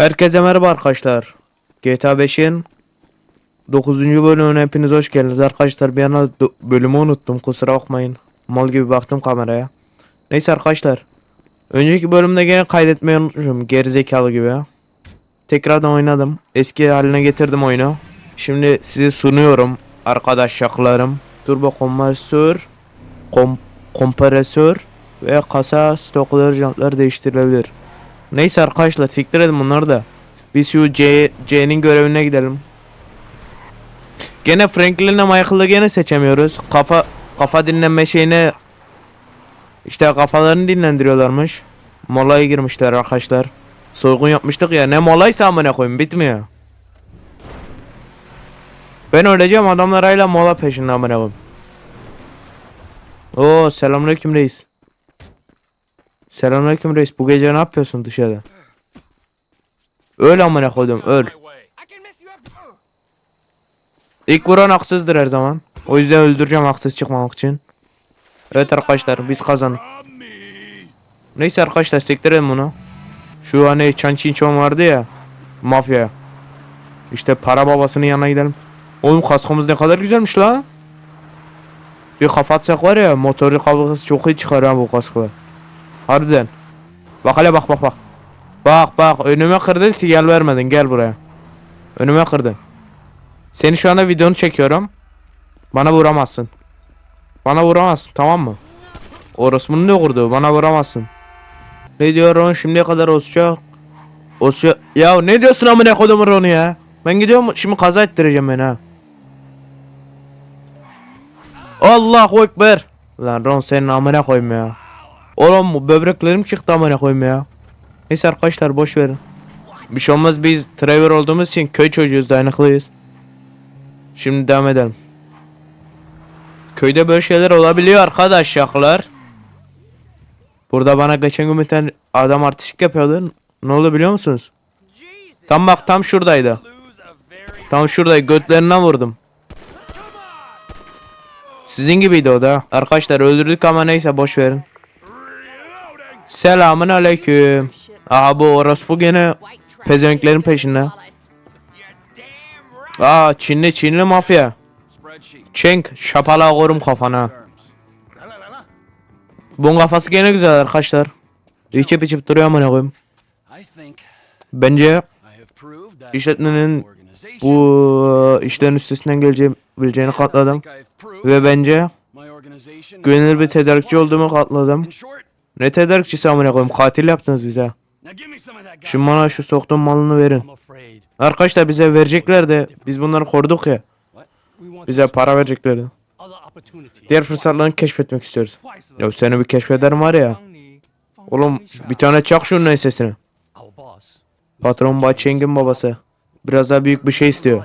Herkese merhaba arkadaşlar. GTA 5'in 9. bölümüne hepiniz hoş geldiniz arkadaşlar. Bir yana bölümü unuttum kusura bakmayın. Mal gibi baktım kameraya. Neyse arkadaşlar. Önceki bölümde gene kaydetmeyi unutmuşum. Gerizekalı gibi. Tekrardan oynadım. Eski haline getirdim oyunu. Şimdi size sunuyorum arkadaşlarım. Turbo kompresör, kom kompresör ve kasa stokları jantlar değiştirilebilir. Neyse arkadaşlar siktir edin bunları da. Biz şu C C'nin görevine gidelim. Gene Franklin'le Michael'ı gene seçemiyoruz. Kafa kafa dinlenme şeyine işte kafalarını dinlendiriyorlarmış. Molaya girmişler arkadaşlar. Soygun yapmıştık ya. Ne molaysa amına koyayım bitmiyor. Ben öleceğim adamlar hala mola peşinde amına koyayım. Oo selamünaleyküm reis. Selamünaleyküm reis. Bu gece ne yapıyorsun dışarıda? Öl amına koydum öl. İlk vuran haksızdır her zaman. O yüzden öldüreceğim haksız çıkmamak için. Evet arkadaşlar biz kazandık. Neyse arkadaşlar sektirelim bunu. Şu hani Chan Chin Chon vardı ya. Mafya. İşte para babasının yanına gidelim. Oğlum kaskımız ne kadar güzelmiş la. Bir kafa atsak var ya motoru kablası çok iyi çıkar bu kaskla. Harbiden. Bak hele bak bak bak. Bak bak önüme kırdın sinyal vermedin gel buraya. Önüme kırdın. Seni şu anda videonu çekiyorum. Bana vuramazsın. Bana vuramazsın tamam mı? Orospu'nun ne kurdu? Bana vuramazsın. Ne diyor şimdiye kadar Osça? Osça... Ya ne diyorsun amına kodumun onu ya? Ben gidiyorum şimdi kaza ettireceğim beni ha. Allahu Ekber. Lan Ron senin amına koyayım ya. Oğlum bu böbreklerim çıktı amına koyayım ya. Neyse arkadaşlar boş verin. Bir şey olmaz biz Trevor olduğumuz için köy çocuğuyuz dayanıklıyız. Şimdi devam edelim. Köyde böyle şeyler olabiliyor arkadaşlar. Burada bana geçen gün bir tane adam artistik yapıyordu. Ne oldu biliyor musunuz? Tam bak tam şuradaydı. Tam şuradaydı götlerinden vurdum. Sizin gibiydi o da. Arkadaşlar öldürdük ama neyse boş verin. Selamun aleyküm. Aha bu orospu gene pezevenklerin peşinde. Aa Çinli Çinli mafya. Çenk şapala korum kafana. Bunun kafası gene güzel arkadaşlar. İçip içip duruyor amına koyayım. Bence işletmenin bu işlerin üstesinden geleceğini katladım. Ve bence güvenilir bir tedarikçi olduğumu katladım. Ne tedarikçisi amına koyayım katil yaptınız bize. Şu bana şu soktuğum malını verin. Arkadaşlar bize verecekler de biz bunları koruduk ya. Bize para vereceklerdi. Diğer fırsatlarını keşfetmek istiyoruz. Ya seni bir keşfederim var ya. Oğlum bir tane çak şunun boss. Patron Bay babası. Biraz daha büyük bir şey istiyor.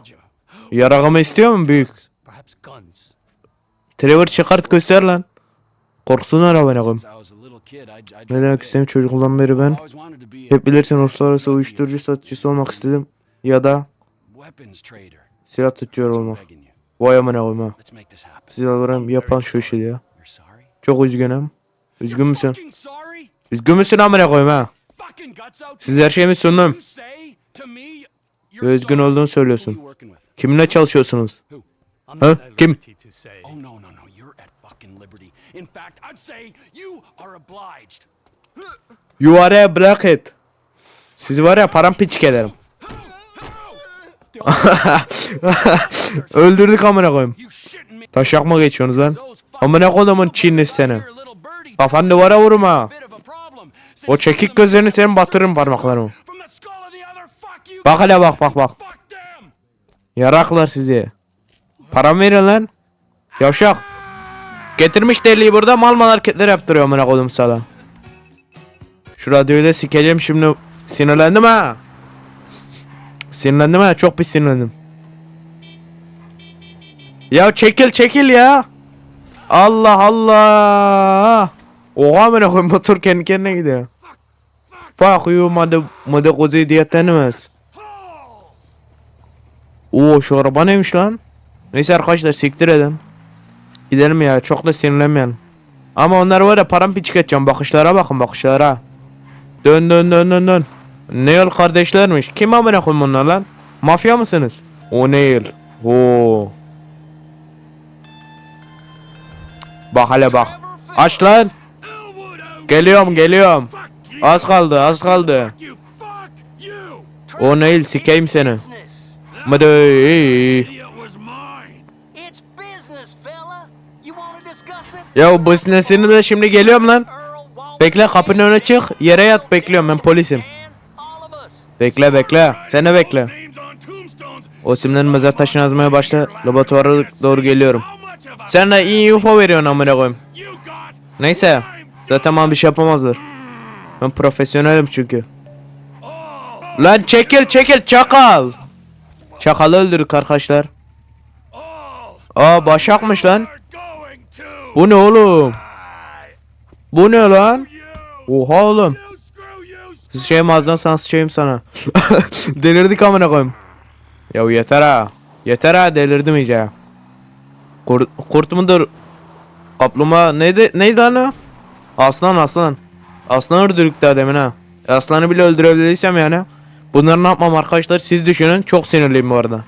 Yarağımı istiyor mu büyük? Trevor çıkart göster lan. Korksunlar amına koyayım. Ne demek big. istediğim çocukluğumdan beri ben. Hep bilirsin uluslararası uyuşturucu satıcısı olmak istedim. Ya da silah tutuyor olmak. Vay amına happen. Silahlarım yapan şu işi ya. Çok üzgünüm. Üzgün müsün? Üzgün müsün amına out. Siz her şeyimi sundum. You're Üzgün olduğunu söylüyorsun. Kiminle çalışıyorsunuz? At Kim? Oh no no no, you're at fucking liberty. In fact, I'd say you are obliged. You are a blackhead. Sizi var ya parampiçik ederim. Öldürdük amına koyayım. Taşak mı geçiyorsunuz lan? Amına kodumun Çinlisi seni. Kafanı duvara vurma. O çekik gözlerini senin batırırım parmaklarımı. Bak hele bak bak bak. Yaraklar sizi. Param verin lan. Yavşak. Getirmiş deliği burada mal mal hareketler yaptırıyor amına kodum sana. Şu radyoyu da sikeceğim şimdi. Sinirlendim ha. Sinirlendim ha çok bir sinirlendim. Ya çekil çekil ya. Allah Allah. Oha amına koyayım motor kendi kendine gidiyor. Fuck you mother mother kozu diye tanımaz. Oo şu araba neymiş lan? Neyse arkadaşlar siktir edin. Gidelim ya çok da sinirlenmeyelim. Ama onlar var ya parampiçik edeceğim bakışlara bakın bakışlara. Dön dön dön dön dön. Neil kardeşlermiş. Kim amına koyayım bunlar lan? Mafya mısınız? O Neil. Oo. Bak hele bak. Aç lan. Geliyorum geliyorum. Az kaldı az kaldı. O Neil sikeyim seni. Business. Ya bu sinesini de şimdi geliyorum lan. Bekle kapının önüne çık. Yere yat bekliyorum ben polisim. Bekle bekle. Sen de bekle. Names on tombstones. O isimlerin mezar taşına yazmaya başla. Laboratuvara doğru geliyorum. Sen de iyi info veriyorsun amına koyayım. Neyse. Zaten bana bir şey yapamazlar. Ben profesyonelim çünkü. Lan çekil çekil çakal. Çakalı öldürdük arkadaşlar. Aa başakmış lan. Bu ne oğlum? Bu ne lan? Oha oğlum. Sıçayım ağzından sana sıçayım sana. Delirdik amına koyayım. Ya yeter ha. Yeter ha delirdim iyice. Kurt, kurt mudur? Kaplumbağa neydi neydi lan? Aslan aslan. Aslan öldürdük daha demin ha. Aslanı bile öldürebildiysem yani. Bunları ne yapmam arkadaşlar siz düşünün. Çok sinirliyim bu arada.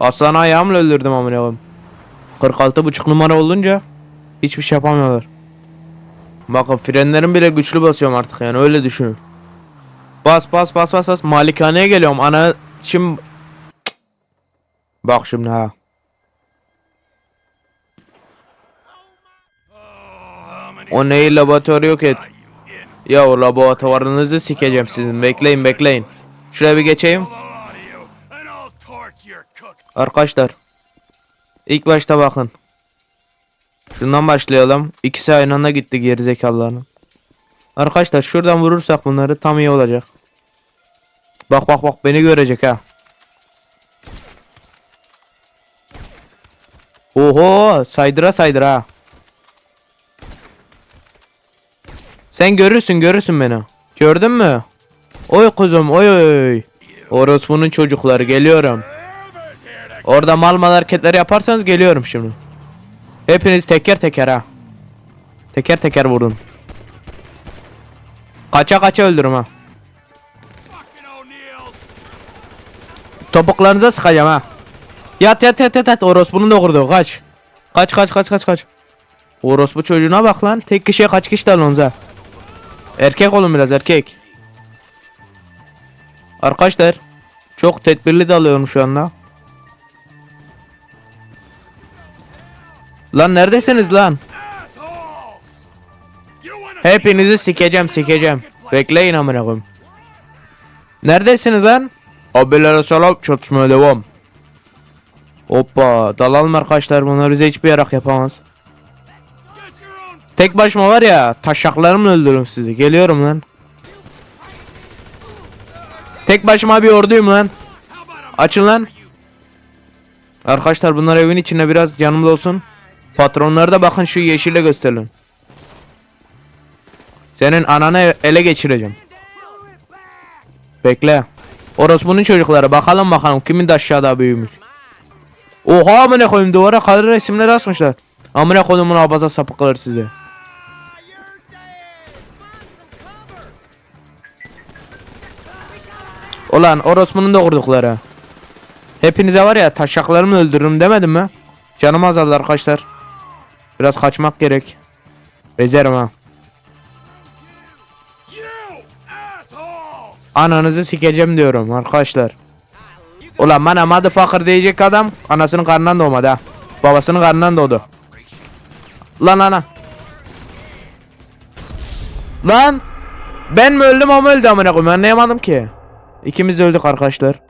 Aslanı ayağımla öldürdüm amına koyayım. 46 buçuk numara olunca hiçbir şey yapamıyorlar. Bakın frenlerim bile güçlü basıyorum artık yani öyle düşünün. Bas bas bas bas bas malikaneye geliyorum ana şimdi Bak şimdi ha. O neyi laboratuvarı yok et. Ya o laboratuvarınızı sikeceğim sizin. Bekleyin bekleyin. Şuraya bir geçeyim. Arkadaşlar. İlk başta bakın. Şundan başlayalım. İkisi aynı anda gitti gerizekalıların. Arkadaşlar şuradan vurursak bunları tam iyi olacak. Bak bak bak beni görecek ha. Oho saydıra saydıra. Sen görürsün görürsün beni. Gördün mü? Oy kuzum oy oy. Orospu'nun çocukları geliyorum. Orada mal mal hareketleri yaparsanız geliyorum şimdi. Hepiniz teker teker ha. Teker teker vurun. Kaça kaça öldürüm ha. Topuklarınıza sıkacağım ha. Yat yat yat yat yat. Orospu'nun da kurdu. Kaç. Kaç kaç kaç kaç kaç. Orospu çocuğuna bak lan. Tek kişiye kaç kişi dalonza. Erkek olun biraz erkek. Arkadaşlar. Çok tedbirli dalıyorum şu anda. Lan neredesiniz lan? Hepinizi sikeceğim sikeceğim. Bekleyin amına koyayım. Neredesiniz lan? Abilere selam çatışmaya devam. Hoppa dalalım arkadaşlar bunlar bize hiçbir yarak yapamaz. Tek başıma var ya taşaklarımla öldürürüm sizi. Geliyorum lan. Tek başıma bir orduyum lan. Açın lan. Arkadaşlar bunlar evin içinde biraz yanımda olsun. Patronları da bakın şu yeşille gösterin. Senin ananı ele geçireceğim. Bekle. Orospu'nun çocukları bakalım bakalım kimin de aşağıda büyümüş. Oha amına koyayım duvara kadar resimler asmışlar. Amına koyduğumun abaza sapıklar size. Ulan orospunun da kurdukları. Hepinize var ya taşaklarımı öldürürüm demedim mi? Canım azaldı arkadaşlar. Biraz kaçmak gerek. Bezerim ha. Ananızı sikeceğim diyorum arkadaşlar. Ulan bana motherfucker diyecek adam anasının karnından doğmadı ha. Babasının karnından doğdu. Lan ana. Lan. Ben mi öldüm mu öldü amına koyayım anlayamadım ki. İkimiz öldük arkadaşlar.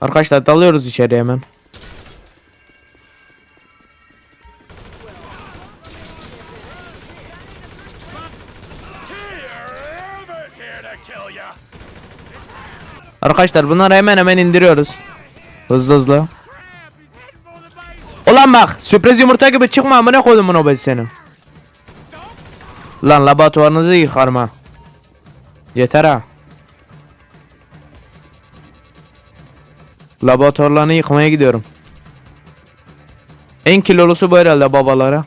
Arkadaşlar dalıyoruz içeri hemen. Arkadaşlar bunları hemen hemen indiriyoruz. Hızlı hızlı. Ulan bak sürpriz yumurta gibi çıkma amına koydum bunu ben senin. Lan laboratuvarınızı yıkarım ha. Yeter ha. Laboratuvarlarını yıkmaya gidiyorum. En kilolusu bu herhalde babalara.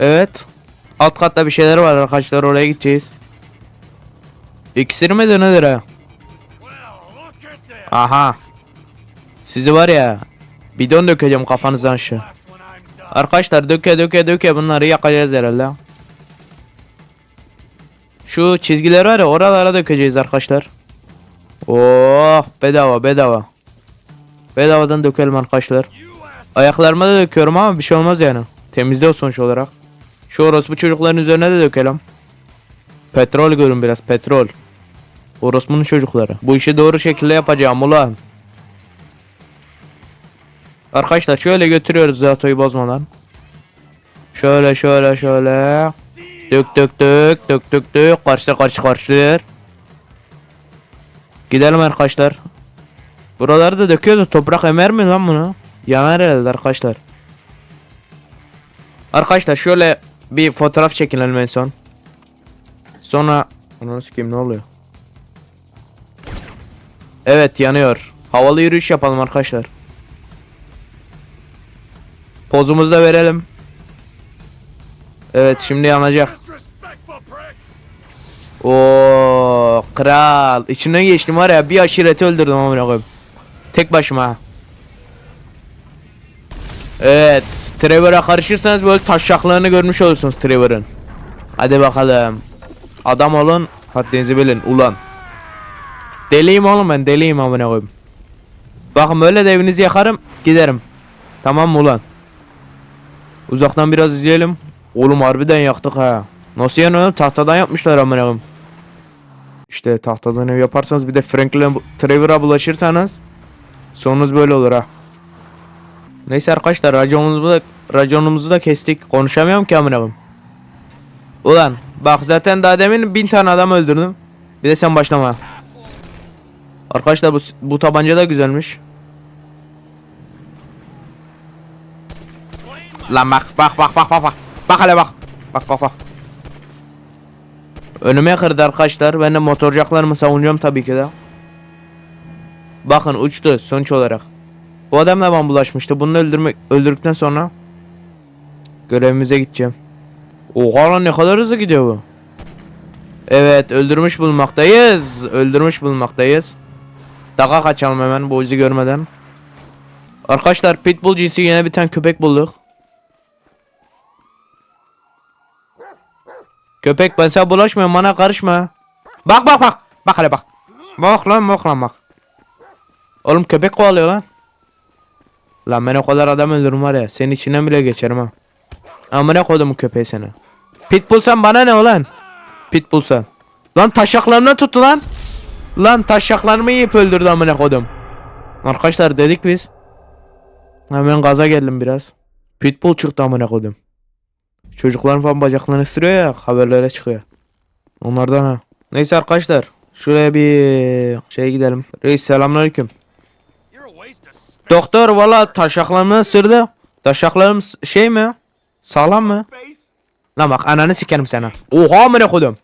Evet. Alt katta bir şeyler var arkadaşlar oraya gideceğiz. İksir midir nedir ha? Aha. Sizi var ya. Bidon dökeceğim kafanızdan aşağı. Arkadaşlar döke döke döke bunları yakacağız herhalde. Şu çizgiler var ya oralara dökeceğiz arkadaşlar. Oh bedava bedava. Bedavadan dökelim arkadaşlar. Ayaklarıma da döküyorum ama bir şey olmaz yani. Temizde o sonuç olarak. Şu orospu çocukların üzerine de dökelim. Petrol görün biraz petrol. Orospu'nun çocukları. Bu işi doğru şekilde yapacağım ulan. Arkadaşlar şöyle götürüyoruz Zato'yu bozmadan. Şöyle şöyle şöyle. Dök dök dök dök dök dök. Karşı karşı karşı. Gidelim arkadaşlar. Buraları da döküyoruz. Toprak emer mi lan bunu? Yanar herhalde arkadaşlar. Arkadaşlar şöyle bir fotoğraf çekinelim en son. Sonra onu sikeyim ne oluyor? Evet yanıyor. Havalı yürüyüş yapalım arkadaşlar. Pozumuzu da verelim. Evet şimdi yanacak. Oo kral. İçinden geçtim var ya bir aşireti öldürdüm amına koyayım. Tek başıma. Evet. Trevor'a karışırsanız böyle taşşaklarını görmüş olursunuz Trevor'ın. Hadi bakalım. Adam olun. Haddinizi bilin ulan. Deliyim oğlum ben deliyim amına koyayım. Bakın böyle de evinizi yakarım giderim. Tamam mı ulan? Uzaktan biraz izleyelim. Oğlum harbiden yaktık ha. Nasıl yani oğlum? Tahtadan yapmışlar amına koyayım. İşte tahtadan ev yaparsanız bir de Franklin Trevor'a bulaşırsanız sonunuz böyle olur ha. Neyse arkadaşlar raconumuzu da raconumuzu da kestik. Konuşamıyorum ki amına koyayım. Ulan bak zaten daha demin bin tane adam öldürdüm. Bir de sen başlama. Arkadaşlar bu bu tabanca da güzelmiş. Lan bak bak bak bak bak bak. Bak hele bak. Bak bak bak. Önüme kırdı arkadaşlar. Ben de motorcaklarımı savunuyorum tabii ki de. Bakın uçtu sonuç olarak. Bu adam da bana bulaşmıştı. Bunu öldürmek öldürdükten sonra görevimize gideceğim. Oha lan ne kadar hızlı gidiyor bu. Evet öldürmüş bulunmaktayız. Öldürmüş bulunmaktayız. Daga kaçalım hemen bu izi görmeden. Arkadaşlar pitbull cinsi yine bir tane köpek bulduk. Köpek ben sana bulaşmıyorum bana karışma. Bak bak bak. Bak hele bak. Bak lan bak lan bak. Oğlum köpek kovalıyor lan. Lan ben o kadar adam öldürürüm var ya. Senin içinden bile geçerim ha. Amına koydum köpeği seni. Pitbull sen bana ne ulan? Pitbull sen. Lan taşaklarını tuttu lan. Lan taşaklarımı yiyip öldürdü amına koydum. Arkadaşlar dedik biz. Hemen gaza geldim biraz. Pitbull çıktı amına koydum. Çocukların falan bacaklarını ısırıyor ya haberlere çıkıyor. Onlardan ha. Neyse arkadaşlar. Şuraya bir şey gidelim. Reis selamünaleyküm. Doktor valla taşaklarımı ısırdı. Taşaklarım şey mi? Sağlam mı? Lan bak ananı sikerim sana. Oha amına kodum.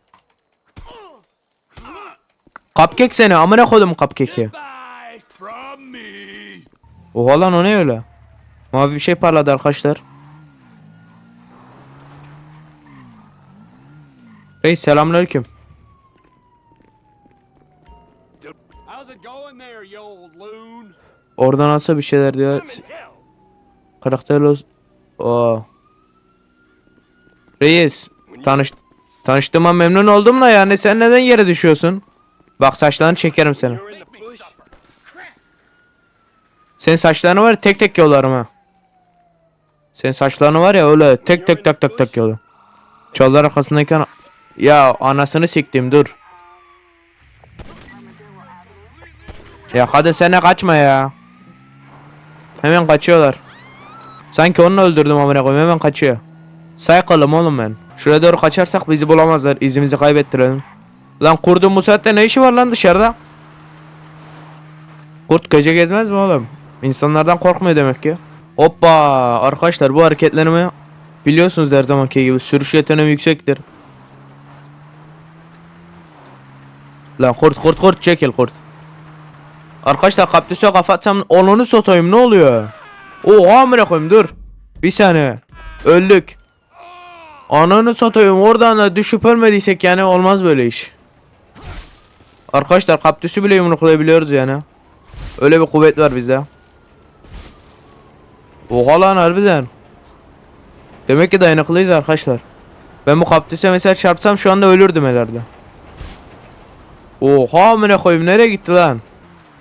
Cupcake seni amına kodum cupcake'i. Oha lan o ne öyle? Mavi bir şey parladı arkadaşlar. Reis selamünaleyküm. How's it going there, you old loon? Orada nasıl bir şeyler diyor. Karakter los. Oo. Reis tanış tanıştığıma memnun oldum da yani sen neden yere düşüyorsun? Bak saçlarını çekerim seni. Senin saçlarını var ya tek tek yolarım ha. Senin saçlarını var ya öyle tek tek tak tak tak yolarım. Çallar arkasındayken ya anasını siktim dur. Ya hadi sene kaçma ya. Hemen kaçıyorlar. Sanki onu öldürdüm amına koyayım hemen kaçıyor. Saykalım oğlum ben. Şuraya doğru kaçarsak bizi bulamazlar. İzimizi kaybettirelim. Lan kurdun bu saatte ne işi var lan dışarıda? Kurt gece gezmez mi oğlum? İnsanlardan korkmuyor demek ki. Hoppa arkadaşlar bu hareketlerimi biliyorsunuz her zamanki gibi sürüş yeteneğim yüksektir. Lan kurt kurt kurt çekil kurt. Arkadaşlar kaktüse kafa atsam onunu satayım ne oluyor? Oha amına koyayım dur. Bir saniye. Öldük. Ananı satayım oradan da düşüp ölmediysek yani olmaz böyle iş. Arkadaşlar kaptüsü bile yumruklayabiliyoruz yani. Öyle bir kuvvet var bizde. Oha lan harbiden. Demek ki dayanıklıyız arkadaşlar. Ben bu kaptüse mesela çarpsam şu anda ölürdüm herhalde. Oha amına koyayım nereye gitti lan?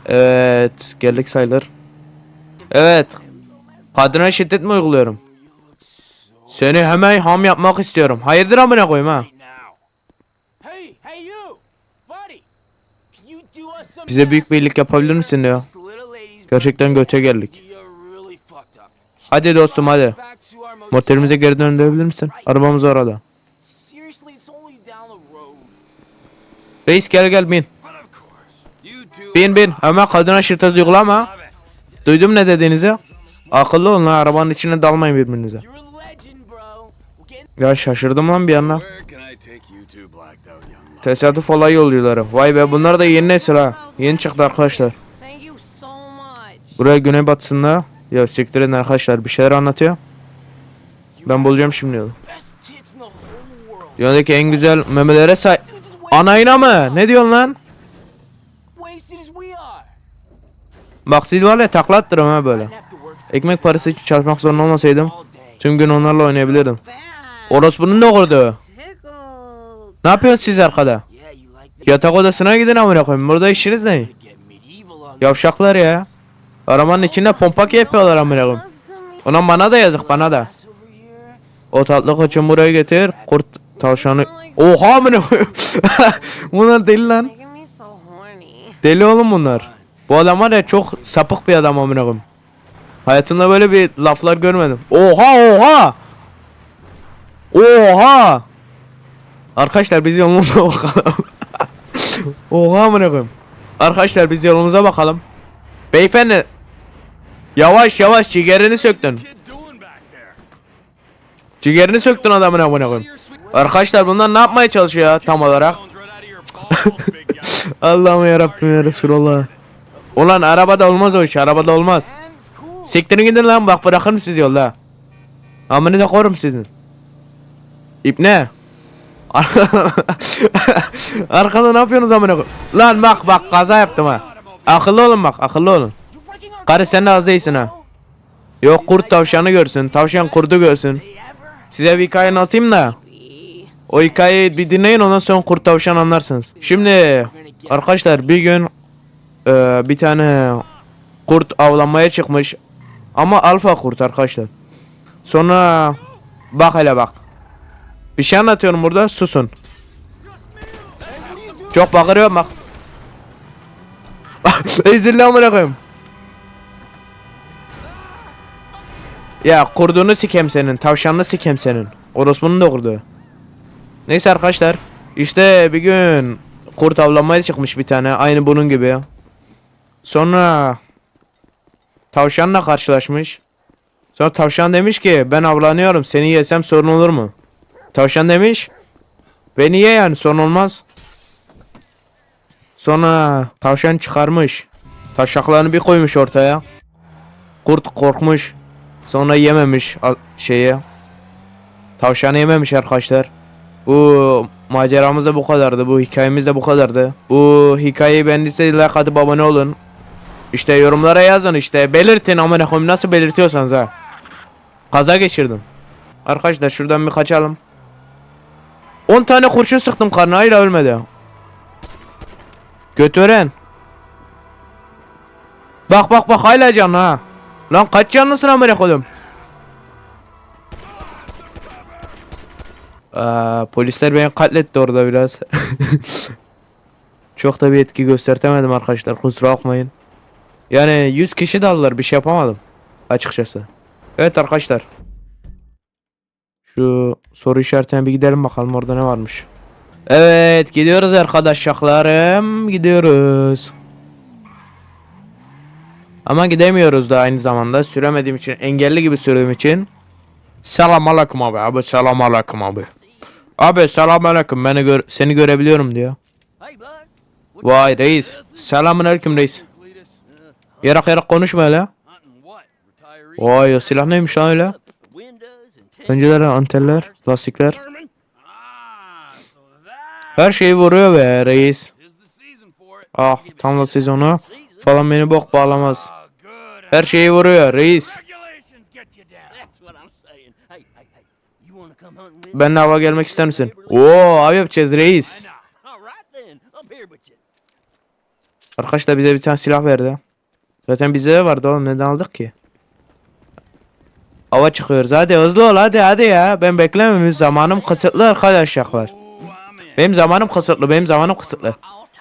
Evet geldik sayılır. Evet. Kadına şiddet mi uyguluyorum? Seni hemen ham yapmak istiyorum. Hayırdır amına koyayım ha? Bize büyük bir iyilik yapabilir misin diyor. Gerçekten göte geldik. Hadi dostum hadi. Motelimize geri döndürebilir misin? Arabamız orada. Reis gel gel bin. Bin bin. Ama kadına şiddet uygulama. Duydum ne dediğinizi. Akıllı olun ha arabanın içine dalmayın birbirinize. Ya şaşırdım lan bir anda. Tesadüf olay yolcuları. Vay be bunlar da yeni nesil ha. Yeni çıktı arkadaşlar. Buraya güneybatısında. Ya siktir edin arkadaşlar bir şeyler anlatıyor. Ben bulacağım şimdi world. Dünyadaki en güzel memelere wasted, Anayına mı? Ne diyorsun lan? Bak siz var ya takla attırım ha böyle. Ekmek parası için çalışmak zorunda olmasaydım. Tüm gün onlarla oynayabilirdim. Orospu'nun ne kurdu? Ne yapıyorsun siz arkada? Yatak odasına gidin amına koyayım. Burada işiniz ne? Yavşaklar ya. Arabanın içinde pompa yapıyorlar amına koyayım. Ulan bana da yazık bana da. O tatlı koçum buraya getir. Kurt tavşanı. Oha amına koyayım. bunlar deli lan. Deli oğlum bunlar. Bu adam var ya çok sapık bir adam amına koyayım. Hayatımda böyle bir laflar görmedim. Oha oha. Oha. Arkadaşlar biz yolumuza bakalım. oha amına koyayım. Arkadaşlar biz yolumuza bakalım. Beyefendi. Yavaş yavaş ciğerini söktün. Ciğerini söktün adamın amına koyayım. Arkadaşlar bunlar ne yapmaya çalışıyor ya tam olarak? Allah'ım yarabbim ya Resulallah. Ulan arabada olmaz o iş arabada olmaz. Siktirin gidin lan bak bırakırım sizi yolda. Amını da korum sizin. İpne. Arkada ne yapıyorsunuz amına koy? Lan bak bak kaza yaptım ha. Akıllı olun bak akıllı olun. Karı sen de az değilsin ha. Yok kurt tavşanı görsün. Tavşan kurdu görsün. Size bir hikaye anlatayım da. O hikayeyi bir dinleyin ondan sonra kurt tavşan anlarsınız. Şimdi arkadaşlar bir gün e, bir tane kurt avlanmaya çıkmış. Ama alfa kurt arkadaşlar. Sonra bak hele bak. Bir şey anlatıyorum burada susun. Çok bağırıyorum bak. Ezilli amına koyayım. Ya kurdunu sikem senin, tavşanını sikem senin. Orospu'nun da kurdu. Neyse arkadaşlar. işte bir gün kurt avlanmaya çıkmış bir tane. Aynı bunun gibi. Sonra tavşanla karşılaşmış. Sonra tavşan demiş ki ben avlanıyorum seni yesem sorun olur mu? Tavşan demiş beni ye yani sorun olmaz. Sonra tavşan çıkarmış. Taşaklarını bir koymuş ortaya. Kurt korkmuş. Sonra yememiş şeye. Tavşanı yememiş arkadaşlar. Bu maceramız da bu kadardı. Bu hikayemiz de bu kadardı. Bu hikayeyi beğendiyseniz like atıp abone olun. İşte yorumlara yazın işte. Belirtin amına koyayım nasıl belirtiyorsanız ha. Kaza geçirdim. Arkadaşlar şuradan bir kaçalım. 10 tane kurşun sıktım karnına hala ölmedi. Götüren. Bak bak bak hala canlı ha. Lan kaç canlısın amına koydum. Aa, polisler beni katletti orada biraz. Çok da bir etki göstertemedim arkadaşlar kusura bakmayın. Yani 100 kişi daldılar bir şey yapamadım. Açıkçası. Evet arkadaşlar. Şu soru işaretine bir gidelim bakalım orada ne varmış. Evet gidiyoruz arkadaşlarım gidiyoruz. Ama gidemiyoruz da aynı zamanda süremediğim için engelli gibi sürdüğüm için. Selam aleyküm abi abi selam aleyküm abi. Abi selam aleyküm beni gör seni görebiliyorum diyor. Vay reis. Selamun aleyküm reis. Yarak yarak konuşma öyle. Vay o silah neymiş lan öyle? Pencereler, antenler, lastikler. Ah, Her şeyi vuruyor be reis. Ah tam da sezonu falan beni bok bağlamaz. Good. Her şeyi vuruyor reis. Ben de hava gelmek ister misin? Oo abi yapacağız reis. Arkadaş da bize bir tane silah verdi. Zaten bizde de vardı oğlum neden aldık ki? Hava çıkıyoruz hadi hızlı ol hadi hadi ya. Ben beklemiyorum zamanım kısıtlı arkadaşlar. Benim zamanım kısıtlı benim zamanım kısıtlı.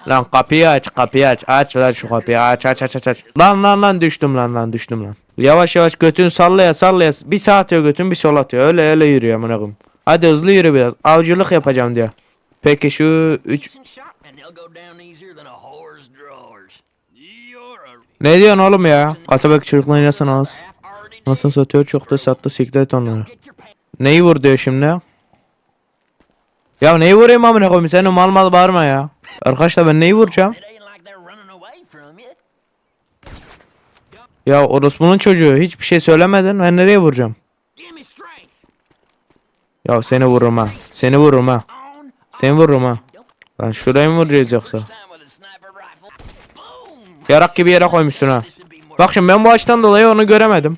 Lan kapıyı aç kapıyı aç aç lan şu kapıyı aç aç aç aç aç. Lan lan lan düştüm lan lan düştüm lan. Yavaş yavaş götün sallaya sallaya bir sağ atıyor götün bir sol atıyor öyle öyle yürüyor amına. Hadi hızlı yürü biraz avcılık yapacağım diyor. Peki şu 3 And shot, and they'll go down easier than a whore's drawers. You're a Ne diyorsun oğlum ya? Kasabaki çocuklar oynasın az. Half already Nasıl satıyor çok da sattı siktir onları. Neyi vur diyor şimdi? Ya neyi vurayım amına koyayım senin mal mal bağırma ya. Arkadaşlar ben neyi vuracağım? Ya orospunun çocuğu hiçbir şey söylemedin ben nereye vuracağım? Ya seni vururum ha. Seni vururum ha. Seni vururum ha. Lan şuraya mı vuracağız yoksa? Yarak gibi yere koymuşsun ha. Bak şimdi ben bu açıdan dolayı onu göremedim.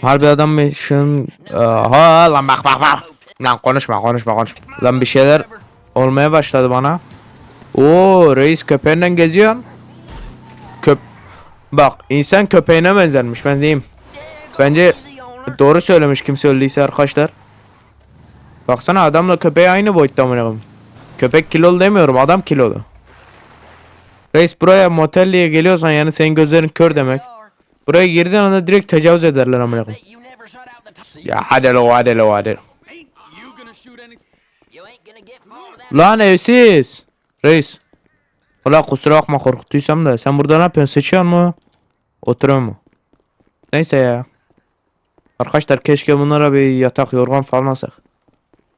Harbi adam şun... Aha lan bak bak bak. Lan konuşma konuşma konuşma. Lan bir şeyler olmaya başladı bana. Oo reis köpeğinden geziyorsun. Köp... Bak insan köpeğine benzermiş ben diyeyim. Bence doğru söylemiş kim söylediyse arkadaşlar. Baksana adamla köpeği aynı boyutta amına koyayım. Köpek kilolu demiyorum adam kilolu. Reis buraya motel diye geliyorsan yani senin gözlerin kör demek. Buraya girdiğin anda direkt tecavüz ederler amına koyayım. Ya hadi lo hadi lo hadi. Lan evsiz. Reis. Ulan kusura bakma korkuttuysam da sen burada ne yapıyorsun seçiyor mu? Oturuyor mu? Neyse ya. Arkadaşlar keşke bunlara bir yatak yorgan falan alsak.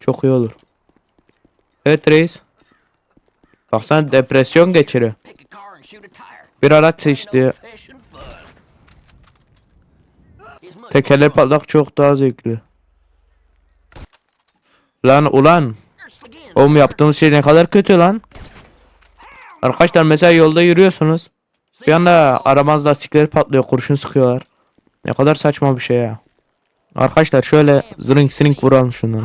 Çok iyi olur. Evet reis. Baksana depresyon geçiriyor. Bir araç seçti. Fashion fun. It's much Tekerle patlak çok daha zevkli. Lan ulan. Oğlum yaptığımız şey ne kadar kötü lan. Arkadaşlar mesela yolda yürüyorsunuz. Bir anda arabanız lastikleri patlıyor, kurşun sıkıyorlar. Ne kadar saçma bir şey ya. Arkadaşlar şöyle zırink zırink vuralım şunları.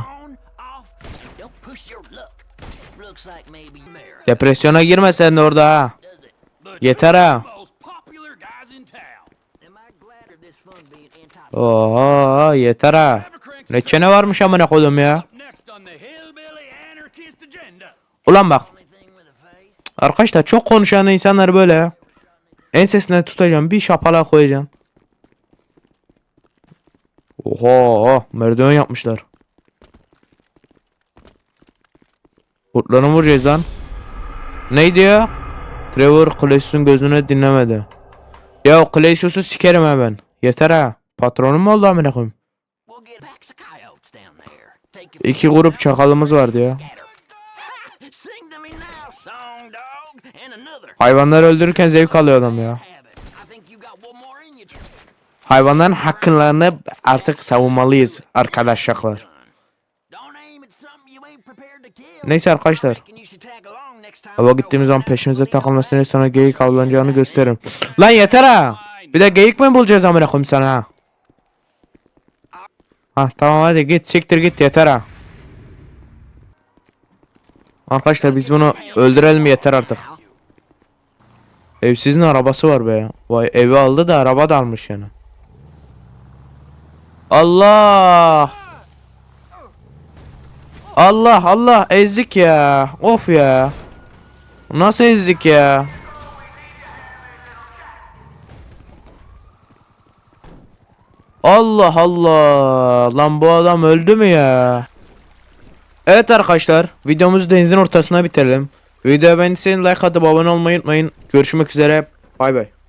Depresyona girme sen de orada ha. Yeter ha. Oha yeter ha. Ne çene varmış amına koydum ya. Ulan bak. Arkadaşlar çok konuşan insanlar böyle ya. Ensesine tutacağım bir şapala koyacağım. Oha merdiven yapmışlar. Kurtlarını vuracağız lan. Neydi ya? Trevor Claysus'un gözünü dinlemedi. Ya Claysus'u sikerim hemen. Yeter ha. Patronum mu oldu amına koyayım? İki grup çakalımız vardı ya. Hayvanları öldürürken zevk alıyor adam ya. Hayvanların hakklarını artık savunmalıyız arkadaşlar. Neyse arkadaşlar. Hava gittiğimiz zaman peşimize takılmasını sana geyik avlanacağını gösteririm. Lan yeter ha. Bir de geyik mi bulacağız amına koyayım sana ha? Ha tamam hadi git siktir git yeter ha. Arkadaşlar biz bunu öldürelim yeter artık. Evsizin arabası var be. Vay evi aldı da araba da almış yani. Allah! Allah Allah ezdik ya. Of ya. Nasıl ezdik ya? Allah Allah. Lan bu adam öldü mü ya? Evet arkadaşlar. Videomuzu denizin ortasına bitirelim. Videoya beğendiyseniz like atıp abone olmayı unutmayın. Görüşmek üzere. Bay bay.